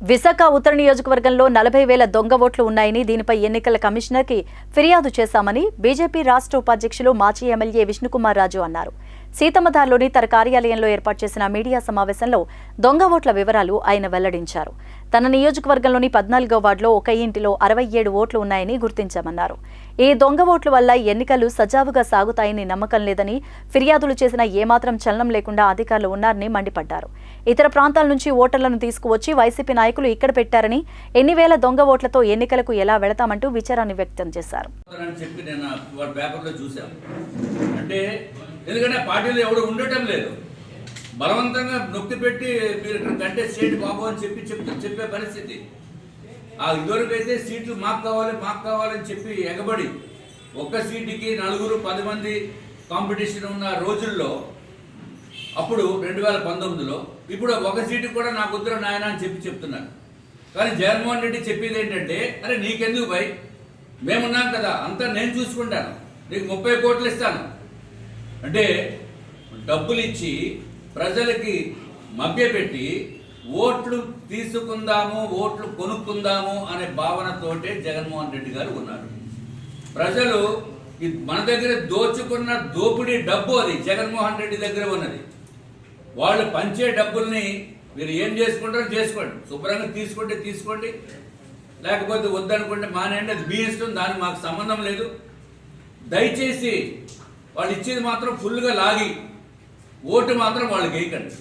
విశాఖ ఉత్తర నియోజకవర్గంలో నలభై వేల దొంగ ఓట్లు ఉన్నాయని దీనిపై ఎన్నికల కమిషనర్కి ఫిర్యాదు చేశామని బీజేపీ రాష్ట్ర ఉపాధ్యక్షులు మాజీ ఎమ్మెల్యే విష్ణుకుమార్ రాజు అన్నారు. సీతమ్మధార్లోని తన కార్యాలయంలో ఏర్పాటు చేసిన మీడియా సమావేశంలో దొంగ ఓట్ల వివరాలు ఆయన వెల్లడించారు. తన నియోజకవర్గంలోని పద్నాలుగో వార్డులో ఒక ఇంటిలో అరవై ఏడు ఓట్లు ఉన్నాయని గుర్తించామన్నారు. ఈ దొంగ ఓట్ల వల్ల ఎన్నికలు సజావుగా సాగుతాయని నమ్మకం లేదని ఫిర్యాదులు చేసిన ఏమాత్రం చలనం లేకుండా అధికారులు ఉన్నారని మండిపడ్డారు. ఇతర ప్రాంతాల నుంచి ఓటర్లను తీసుకువచ్చి వైసీపీ నాయకులు ఇక్కడ పెట్టారని ఎన్ని వేల దొంగ ఓట్లతో ఎన్నికలకు ఎలా వెళతామంటూ విచారాన్ని వ్యక్తం చేశారు. అంటే ఎందుకంటే పార్టీలో ఎవడు ఉండటం లేదు. బలవంతంగా నొక్కి పెట్టి మీరు ఇక్కడ కంటెస్ట్ చేయండి బాబు అని చెప్పి చెప్తూ చెప్పే పరిస్థితి. ఆ ఇదివరకు అయితే సీట్లు మాకు కావాలి మాకు కావాలని చెప్పి ఎగబడి ఒక్క సీటుకి నలుగురు పది మంది కాంపిటీషన్ ఉన్న రోజుల్లో అప్పుడు రెండు వేల పంతొమ్మిదిలో ఇప్పుడు ఒక సీటు కూడా నాకు ఉత్తర నాయన అని చెప్పి చెప్తున్నారు. కానీ జగన్మోహన్ రెడ్డి చెప్పేది ఏంటంటే అరే నీకెందుకు భయ్? మేమున్నాం కదా అంతా నేను చూసుకుంటాను. నీకు ముప్పై కోట్లు ఇస్తాను. అంటే డబ్బులు ఇచ్చి ప్రజలకి మభ్యపెట్టి ఓట్లు తీసుకుందాము ఓట్లు కొనుక్కుందాము అనే భావనతోటే జగన్మోహన్ రెడ్డి గారు ఉన్నారు. ప్రజలు మన దగ్గర దోచుకున్న దోపిడీ డబ్బు అది జగన్మోహన్ రెడ్డి దగ్గర ఉన్నది. వాళ్ళు పంచే డబ్బుల్ని మీరు ఏం చేసుకుంటారో చేసుకోండి. శుభ్రంగా తీసుకుంటే తీసుకోండి లేకపోతే వద్దనుకుంటే మానేయండి అది మీ ఇష్టం దానికి మాకు సంబంధం లేదు. దయచేసి వాళ్ళు ఇచ్చేది మాత్రం ఫుల్గా లాగి ఓటు మాత్రం వాళ్ళకి వేయకండి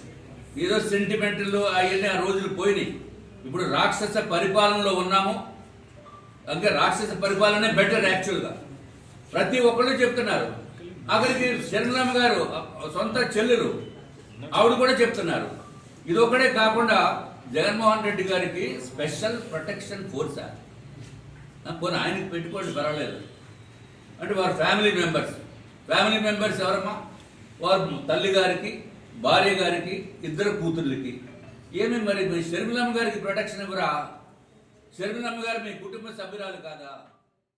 ఏదో సెంటిమెంటల్ అవన్నీ ఆ రోజులు పోయినాయి. ఇప్పుడు రాక్షస పరిపాలనలో ఉన్నాము. ఇంకా రాక్షస పరిపాలనే బెటర్ యాక్చువల్గా ప్రతి ఒక్కళ్ళు చెప్తున్నారు. అక్కడికి శరణమ్మ గారు సొంత చెల్లెలు ఆవిడ కూడా చెప్తున్నారు. ఇదొకడే కాకుండా జగన్మోహన్ రెడ్డి గారికి స్పెషల్ ప్రొటెక్షన్ ఫోర్సా పోనీ ఆయనకి పెట్టుకోండి పర్వాలేదు. అంటే వారి ఫ్యామిలీ మెంబర్స్ ఫ్యామిలీ మెంబర్స్ ఎవరమ్మా? వారు తల్లి గారికి భార్య గారికి ఇద్దరు కూతుర్లకి. ఏమి మరి మీ షర్మిలమ్మ గారికి ప్రొటెక్షన్ ఇవ్వరా? షర్మిలమ్మ గారు మీ కుటుంబ సభ్యురాలు కాదా?